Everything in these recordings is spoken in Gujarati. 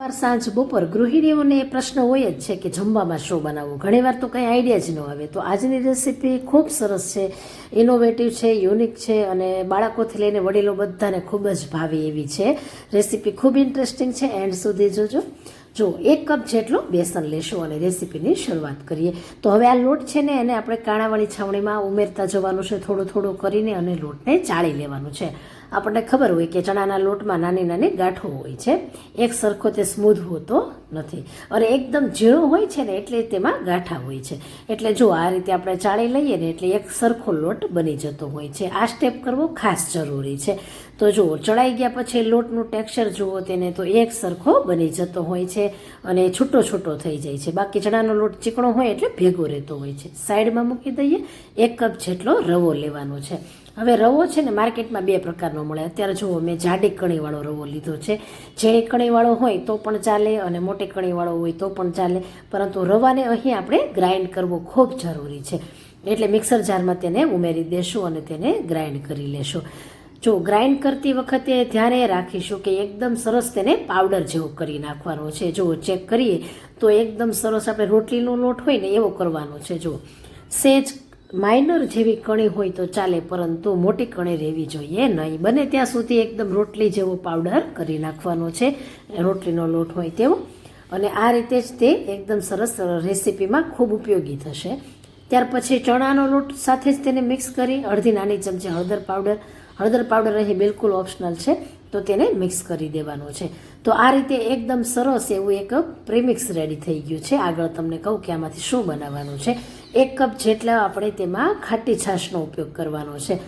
સવાર સાંજ, બપોર ગૃહિણીઓને પ્રશ્ન હોય જ છે કે જમવામાં શું બનાવવું? ઘણીવાર તો કંઈ આઈડિયા જ ન આવે. તો આજની રેસીપી ખૂબ સરસ છે ઇનોવેટિવ છે યુનિક છે અને બાળકોથી લઈને વડીલો બધાને ખૂબ જ ભાવે એવી છે. રેસીપી ખૂબ ઇન્ટરેસ્ટિંગ છે. એન્ડ સુધી જોજો. જો એક કપ જેટલો બેસન લેશું અને રેસીપીની શરૂઆત કરીએ. તો હવે આ લોટ છે ને, એને આપણે કાણાવાળી છાવણીમાં ઉમેરતા જવાનું છે. થોડું થોડું કરીને અને લોટને ચાળી લેવાનું છે. આપણને ખબર હોય કે ચણાના લોટમાં નાની નાની ગાંઠો હોય છે. એક સરખો તે સ્મૂધ હોતો નથી. અને એકદમ ઝીણો હોય છે ને એટલે તેમાં ગાંઠા હોય છે. એટલે જો આ રીતે આપણે ચાળી લઈએ ને એટલે એક સરખો લોટ બની જતો હોય છે. આ સ્ટેપ કરવો ખાસ જરૂરી છે. તો જુઓ, ચડાઈ ગયા પછી લોટનું ટેક્સચર જુઓ તેને તો એક સરખો બની જતો હોય છે અને છૂટો છૂટો થઈ જાય છે. બાકી ચણાનો લોટ ચીકણો હોય એટલે ભેગો રહેતો હોય છે. સાઈડમાં મૂકી દઈએ, એક કપ જેટલો રવો લેવાનો છે. હવે રવો છે ને માર્કેટમાં બે પ્રકારનો મળે. અત્યારે જુઓ, મેં જાડી કણીવાળો રવો લીધો છે. ઝીણી કણીવાળો હોય તો પણ ચાલે અને મોટી કણીવાળો હોય તો પણ ચાલે. પરંતુ રવાને અહીં આપણે ગ્રાઇન્ડ કરવો ખૂબ જરૂરી છે. એટલે મિક્સર જારમાં તેને ઉમેરી દેશું અને તેને ગ્રાઇન્ડ કરી લેશું. જો ગ્રાઇન્ડ કરતી વખતે ધ્યાન રાખીશું કે એકદમ સરસ તેને પાવડર જેવો કરી નાખવાનો છે. જો ચેક કરીએ તો એકદમ સરસ આપણે રોટલીનો લોટ હોય ને એવો કરવાનો છે. જો સેજ માઇનર જેવી કણી હોય તો ચાલે, પરંતુ મોટી કણી રહેવી જોઈએ નહીં. બને ત્યાં સુધી એકદમ રોટલી જેવો પાવડર કરી નાખવાનો છે. રોટલીનો લોટ હોય તેવો. અને આ રીતે જ તે એકદમ સરસ રેસીપીમાં ખૂબ ઉપયોગી થશે. ત્યાર પછી ચણાનો લોટ સાથે જ તેને મિક્સ કરી અડધી નાની ચમચી હળદર પાવડર. હળદર પાવડર અહીં બિલકુલ ઓપ્શનલ છે, તો તેને મિક્સ કરી દેવાનો છે. તો આ રીતે એકદમ સરસ એવું એક પ્રીમિક્સ રેડી થઈ ગયું છે. આગળ તમને કહું કે આમાંથી શું બનાવવાનું છે. એક કપ જેટલા આપણે તેમાં ખાટી છાશનો ઉપયોગ કરવાનો છે.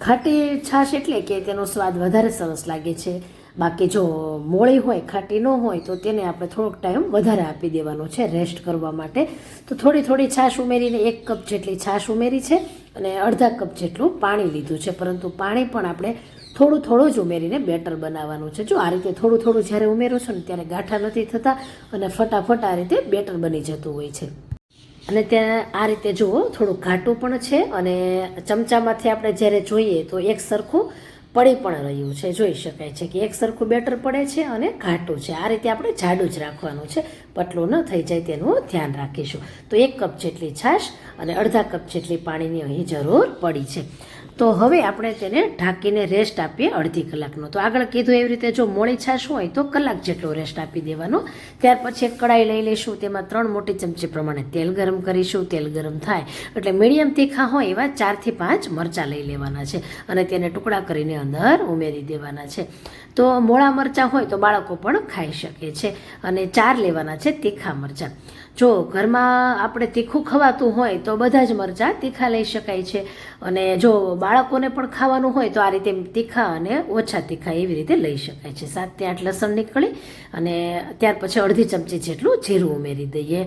ખાટી છાશ એટલે કે તેનો સ્વાદ વધારે સરસ લાગે છે. બાકી જો મોળી હોય, ખાટી ન હોય, તો તેને આપણે થોડોક ટાઈમ વધારે આપી દેવાનો છે, રેસ્ટ કરવા માટે. તો થોડી થોડી છાશ ઉમેરીને એક કપ જેટલી છાશ ઉમેરી છે અને અડધા કપ જેટલું પાણી લીધું છે. પરંતુ પાણી પણ આપણે થોડું થોડું જ ઉમેરીને બેટર બનાવવાનું છે. જો આ રીતે થોડું થોડું જ્યારે ઉમેરો છો ને ત્યારે ગાંઠા નથી થતા અને ફટાફટ આ રીતે બેટર બની જતું હોય છે. અને ત્યાં આ રીતે જુઓ, થોડું ઘાટું પણ છે અને ચમચામાંથી આપણે જ્યારે જોઈએ તો એક સરખું પડી પણ રહ્યું છે. જોઈ શકાય છે કે એક સરખું બેટર પડે છે અને ઘાટું છે. આ રીતે આપણે જાડું જ રાખવાનું છે. પતલું ન થઈ જાય તેનું ધ્યાન રાખીશું. તો એક કપ જેટલી છાશ અને અડધા કપ જેટલી પાણીની અહીં જરૂર પડી છે. તો હવે આપણે તેને ઢાંકીને રેસ્ટ આપીએ અડધી કલાકનો. તો આગળ કીધું એવી રીતે જો મોળી છાશ હોય તો કલાક જેટલો રેસ્ટ આપી દેવાનો. ત્યાર પછી એક કડાઈ લઈ લઈશું. તેમાં ત્રણ મોટી ચમચી પ્રમાણે તેલ ગરમ કરીશું. તેલ ગરમ થાય એટલે મીડિયમ તીખા હોય એવા ચારથી પાંચ મરચાં લઈ લેવાના છે અને તેને ટુકડા કરીને અંદર ઉમેરી દેવાના છે. તો મોળા મરચાં હોય તો બાળકો પણ ખાઈ શકે છે અને ચાર લેવાના છે. તીખા મરચાં. જો ઘરમાં આપણે તીખું ખવાતું હોય તો બધા જ મરચાં તીખા લઈ શકાય છે. અને જો બાળકોને પણ ખાવાનું હોય તો આ રીતે તીખા અને ઓછા તીખા એવી રીતે લઈ શકાય છે. સાતથી આઠ લસણ નીકળી અને ત્યાર પછી અડધી ચમચી જેટલું જીરું ઉમેરી દઈએ.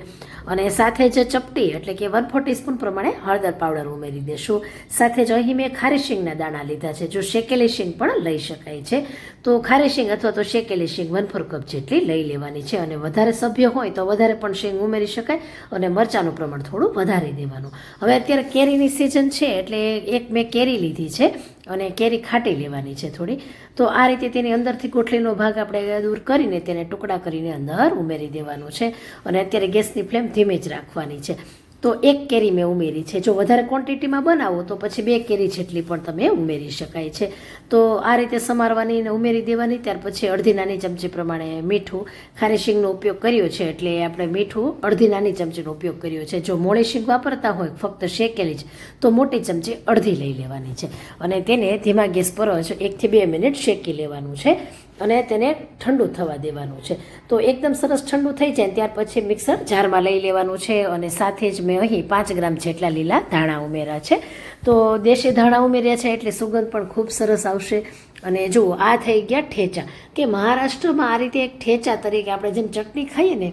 અને સાથે જ ચપટી એટલે કે વન ફોર ટીસ્પૂન પ્રમાણે હળદર પાવડર ઉમેરી દેશું. સાથે જ અહીં મેં ખારી શીંગના દાણા લીધા છે. જો શેકેલી શીંગ પણ લઈ શકાય છે. તો ખારી શીંગ અથવા તો શેકેલી શીંગ વન ફોર કપ જેટલી લઈ લેવાની છે. અને વધારે સભ્ય હોય તો વધારે પણ શીંગ ઉમેરી શકાય અને મરચાંનું પ્રમાણ થોડું વધારી દેવાનું. હવે અત્યારે કેરીની સિઝન છે એટલે એક મેં કેરી લીધી છે અને કેરી ખાટી લેવાની છે થોડી. તો આ રીતે તેની અંદરથી ગોઠલીનો ભાગ આપણે દૂર કરીને તેને ટુકડા કરીને અંદર ઉમેરી દેવાનું છે અને અત્યારે ગેસની ફ્લેમ ધીમે જ રાખવાની છે. તો એક કેરી મેં ઉમેરી છે. જો વધારે ક્વોન્ટિટીમાં બનાવો તો પછી બે કેરી જેટલી પણ તમે ઉમેરી શકાય છે. તો આ રીતે સમારવાની ને ઉમેરી દેવાની, ત્યાર પછી અડધી નાની ચમચી પ્રમાણે મીઠું. ખારી શીંગનો ઉપયોગ કર્યો છે એટલે આપણે મીઠું અડધી નાની ચમચીનો ઉપયોગ કર્યો છે. જો મોળી શીંગ વાપરતા હોય, ફક્ત શેકેલી જ, તો મોટી ચમચી અડધી લઈ લેવાની છે. અને તેને ધીમા ગેસ પર એકથી બે મિનિટ શેકી લેવાનું છે. અને તેને ઠંડુ થવા દેવાનું છે. તો એકદમ સરસ ઠંડુ થઈ જાય ત્યાર પછી મિક્સર જારમાં લઈ લેવાનું છે અને સાથે જ મેં અહીં પાંચ ગ્રામ જેટલા લીલા ધાણા ઉમેર્યા છે. તો દેશી ધાણા ઉમેર્યા છે એટલે સુગંધ પણ ખૂબ સરસ આવશે. અને જુઓ આ થઈ ગયા ઠેચા. કે મહારાષ્ટ્રમાં આ રીતે એક ઠેચા તરીકે આપણે જેમ ચટણી ખાઈએ ને,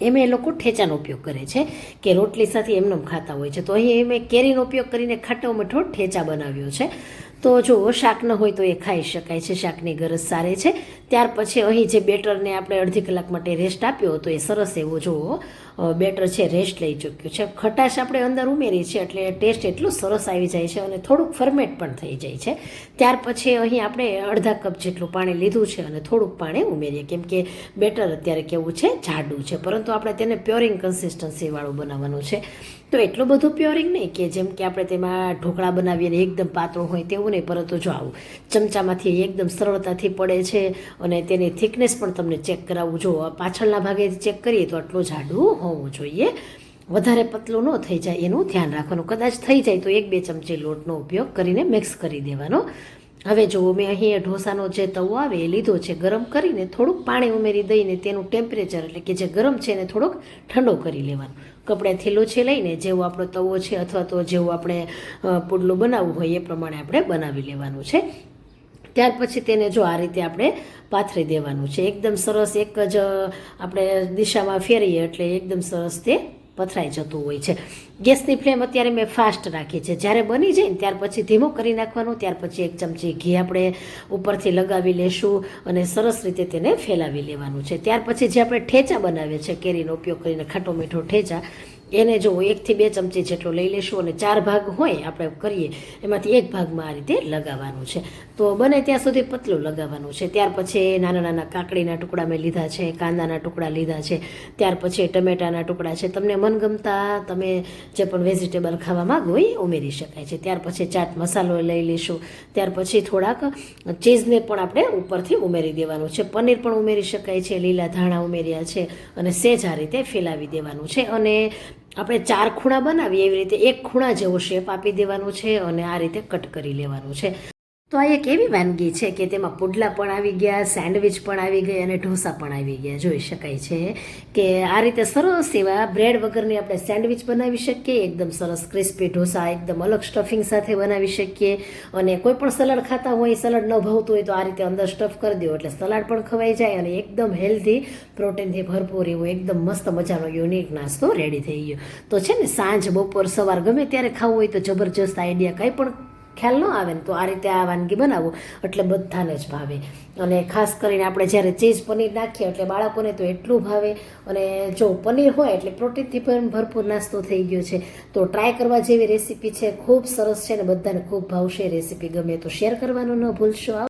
એમાં એ લોકો ઠેચાનો ઉપયોગ કરે છે કે રોટલી સાથે એમને ખાતા હોય છે. તો અહીં મેં કેરીનો ઉપયોગ કરીને ખાટો મીઠો ઠેચા બનાવ્યો છે. તો જો શાક ન હોય તો એ ખાઈ શકાય છે, શાકની ગરજ સારી છે. ત્યાર પછી અહીં જે બેટરને આપણે અડધી કલાક માટે રેસ્ટ આપ્યો હતો, એ સરસ એવો જો બેટર છે રેસ્ટ લઈ ચૂક્યું છે. ખટાશ આપણે અંદર ઉમેરી છે, એટલે ટેસ્ટ એટલું સરસ આવી જાય છે અને થોડુંક ફર્મેટ પણ થઈ જાય છે. ત્યાર પછી અહીં આપણે અડધા કપ જેટલું પાણી લીધું છે અને થોડુંક પાણી ઉમેરીએ, કેમ કે બેટર અત્યારે કેવું છે, જાડું છે. પરંતુ આપણે તેને પ્યોરિંગ કન્સિસ્ટન્સીવાળું બનાવવાનું છે. તો એટલું બધું પ્યોરિંગ નહીં કે જેમ કે આપણે તેમાં ઢોકળા બનાવીએ ને એકદમ પાતળો હોય તેવું નહીં, પરંતુ જો આવું ચમચામાંથી એકદમ સરળતાથી પડે છે અને તેની થિકનેસ પણ તમને ચેક કરાવવું જો પાછળના ભાગે ચેક કરીએ તો આટલું જાડું હોવું જોઈએ. વધારે પતલું ન થઈ જાય, એનું ધ્યાન રાખવાનું. કદાચ થઈ જાય તો એક બે ચમચી લોટનો ઉપયોગ કરીને મિક્સ કરી દેવાનો. હવે જુઓ મેં અહીં ઢોસાનો જે તવો આવે એ લીધો છે, ગરમ કરીને થોડુંક પાણી ઉમેરી દઈને તેનું ટેમ્પરેચર એટલે કે જે ગરમ છે એને થોડોક ઠંડો કરી લેવાનો. કપડાથી છે લઈને જેવો આપણો તવો છે અથવા તો જેવું આપણે પુડલું બનાવવું હોય એ પ્રમાણે આપણે બનાવી લેવાનું છે. ત્યાર પછી તેને જો આ રીતે આપણે પાથરી દેવાનું છે. એકદમ સરસ એક જ આપણે દિશામાં ફેરીએ એટલે એકદમ સરસ તે પથરાઈ જતું હોય છે. ગેસની ફ્લેમ અત્યારે મેં ફાસ્ટ રાખી છે. જ્યારે બની જાય ને ત્યાર પછી ધીમો કરી નાખવાનું, ત્યાર પછી એક ચમચી ઘી આપણે ઉપરથી લગાવી લેશું અને સરસ રીતે તેને ફેલાવી લેવાનું છે. ત્યાર પછી જે આપણે ઠેચા બનાવીએ છીએ, કેરીનો ઉપયોગ કરીને ખાટો મીઠો ઠેચા એને જો એકથી બે ચમચી જેટલો લઈ લેશું અને ચાર ભાગ હોય આપણે કરીએ, એમાંથી એક ભાગમાં આ રીતે લગાવવાનું છે. તો બને ત્યાં સુધી પતલું લગાવવાનું છે. ત્યાર પછી નાના નાના કાકડીના ટુકડા મેં લીધા છે, કાંદાના ટુકડા લીધા છે, ત્યાર પછી ટમેટાના ટુકડા છે. તમને મનગમતા તમે જે પણ વેજીટેબલ ખાવા માગો એ ઉમેરી શકાય છે. ત્યાર પછી ચાટ મસાલો લઈ લઈશું ત્યાર પછી થોડાક ચીઝને પણ આપણે ઉપરથી ઉમેરી દેવાનું છે. પનીર પણ ઉમેરી શકાય છે, લીલા ધાણા ઉમેર્યા છે અને સેજ આ રીતે ફેલાવી દેવાનું છે. અને આપણે ચાર ખૂણા બનાવીએ એવી રીતે એક ખૂણા જેવો શેપ આપી દેવાનો છે અને આ રીતે કટ કરી લેવાનું છે. તો આ એક એવી વાનગી છે કે તેમાં પુડલા પણ આવી ગયા, સેન્ડવિચ પણ આવી ગઈ અને ઢોસા પણ આવી ગયા. જોઈ શકાય છે કે આ રીતે સરસ એવા બ્રેડ વગરની આપણે સેન્ડવિચ બનાવી શકીએ, એકદમ સરસ ક્રિસ્પી ઢોસા, એકદમ અલગ સ્ટફિંગ સાથે બનાવી શકીએ અને કોઈ પણ સલાડ ખાતા હોય, સલાડ ન ભાવતું હોય તો આ રીતે અંદર સ્ટફ કરી દો એટલે સલાડ પણ ખવાઈ જાય અને એકદમ હેલ્ધી, પ્રોટીનથી ભરપૂર એવો એકદમ મસ્ત મજાનો યુનિક નાસ્તો રેડી થઈ ગયો. તો છે ને, સાંજ બપોર સવાર ગમે ત્યારે ખાવું હોય તો જબરજસ્ત આઈડિયા કંઈ પણ ખ્યાલ ન આવે ને તો આ રીતે આ વાનગી બનાવો. એટલે બધાને જ ભાવે. અને ખાસ કરીને આપણે જ્યારે ચીઝ પનીર નાખીએ એટલે બાળકોને તો એટલું ભાવે. અને જો પનીર હોય એટલે પ્રોટીનથી પણ ભરપૂર નાસ્તો થઈ ગયો છે. તો ટ્રાય કરવા જેવી રેસીપી છે. ખૂબ સરસ છે ને બધાને ખૂબ ભાવશે રેસીપી ગમે તો શેર કરવાનું ન ભૂલશો.